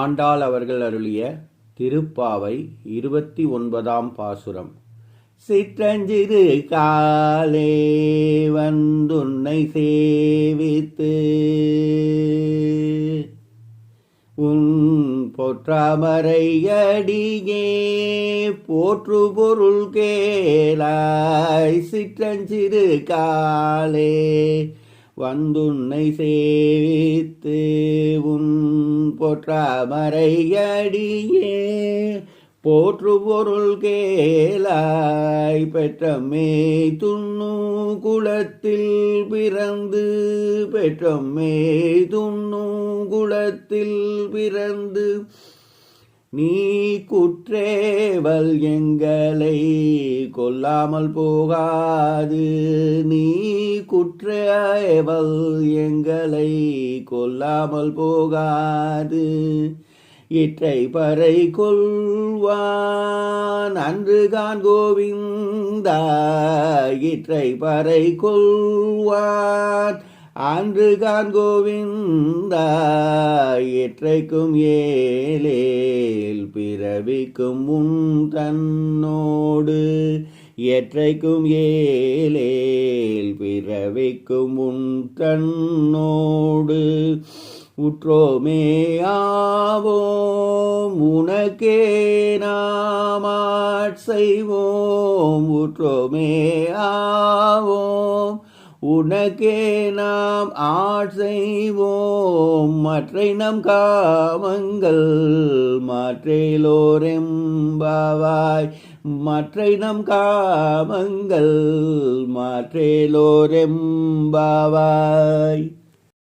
ஆண்டாள் அவர்கள் அருளிய திருப்பாவை இருபத்தி ஒன்பதாம் பாசுரம். சிற்றஞ்சிறு காலே வந்துன்னை சேவித்து உன் பொற்றாமரையடியே போற்று பொருள் கேளாய் சிற்றஞ்சிறு காலே வந்துன்னை சேவித்து உன் பொற்றாமரையடியே போற்று பொருள் கேளாய் பெற்றம்மே துண்ணு குளத்தில் பிறந்து பெற்றம்மே துண்ணு குளத்தில் பிறந்து நீ குற்றேவல் எங்களை கொல்லாமல் போகாது. நீ குற்றவள் எங்களை கொல்லாமல் போகாது. இற்றை பறை கொள்வான் அன்று கான் கோவிந்தா. இற்றை பறை கொள்வான் அன்று கான் கோவிந்தா. பயிற்றைக்கும் ஏலேல் பிறவிக்கும் உன் தன்னோடு. எற்றைக்கும் ஏலேல் பிறவிக்கும் உன் தன்னோடு. உற்றோமேயாவோம் உனக்கே நாமாட் செய்வோம் உற்றோமேயாவோம் ஆவோம் உனக்கே நாம் ஆட் செய்வோம். மற்றை நம் காமங்கள் மாற்றேலோரெம்பாவாய். மற்றை நம் காமங்கள் மாற்றேலோரெம்பாவாய்.